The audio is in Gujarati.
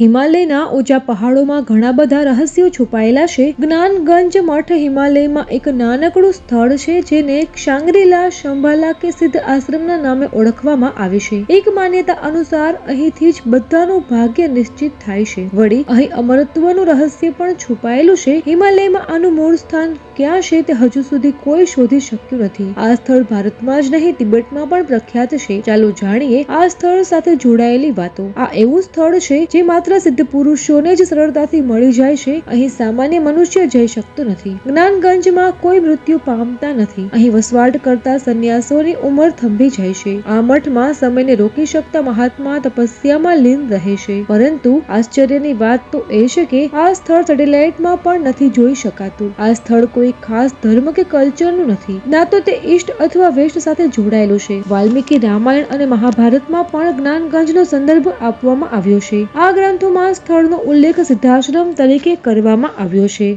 હિમાલયના ઊંચા પહાડોમાં ઘણા બધા રહસ્યો છુપાયેલા છે. જ્ઞાનગંજ મઠ હિમાલયમાં એક નાનકડું સ્થળ છે, જેને શાંગ્રીલા શંભાલા કે સિદ્ધ આશ્રમના નામે ઓળખવામાં આવે છે. એક માન્યતા અનુસાર અહીંથી જ બધાનું ભાગ્ય નિશ્ચિત થાય છે. વળી, અહીં અમરત્વનું રહસ્ય પણ છુપાયેલું છે. હિમાલયમાં આનું મૂળ સ્થાન ક્યાં છે તે હજુ સુધી કોઈ શોધી શક્યું નથી. આ સ્થળ ભારતમાં જ નહીં, તિબેટમાં પણ પ્રખ્યાત છે. ચાલો જાણીએ આ સ્થળ સાથે જોડાયેલી વાતો. આ એવું સ્થળ છે, જે માત્ર સિદ્ધ પુરુષોને જ સરળતાથી મળી જાય છે. અહીં સામાન્ય મનુષ્ય જઈ શકતો નથી. જ્ઞાનગંજમાં કોઈ મૃત્યુ પામતા નથી. અહીં વસવાટ કરતા સંન્યાસોની ઉંમર થંભી જાય છે. આ મઠમાં સમયને રોકી શકતા મહાત્મા તપસ્યામાં લીન રહે છે. પરંતુ આશ્ચર્યની વાત તો એ છે કે આ સ્થળ સેટેલાઇટમાં પણ નથી જોઈ શકાતું. આ સ્થળ કોઈ ખાસ ધર્મ કે કલ્ચરનું નથી. ના તો તે ઈસ્ટ અથવા વેસ્ટ સાથે જોડાયેલું છે. વાલ્મીકી રામાયણ અને મહાભારતમાં પણ જ્ઞાનગંજનો સંદર્ભ આપવામાં આવ્યો છે. આ ગ્રંથોમાં સ્થળનો ઉલ્લેખ સિદ્ધાશ્રમ તરીકે કરવામાં આવ્યો છે.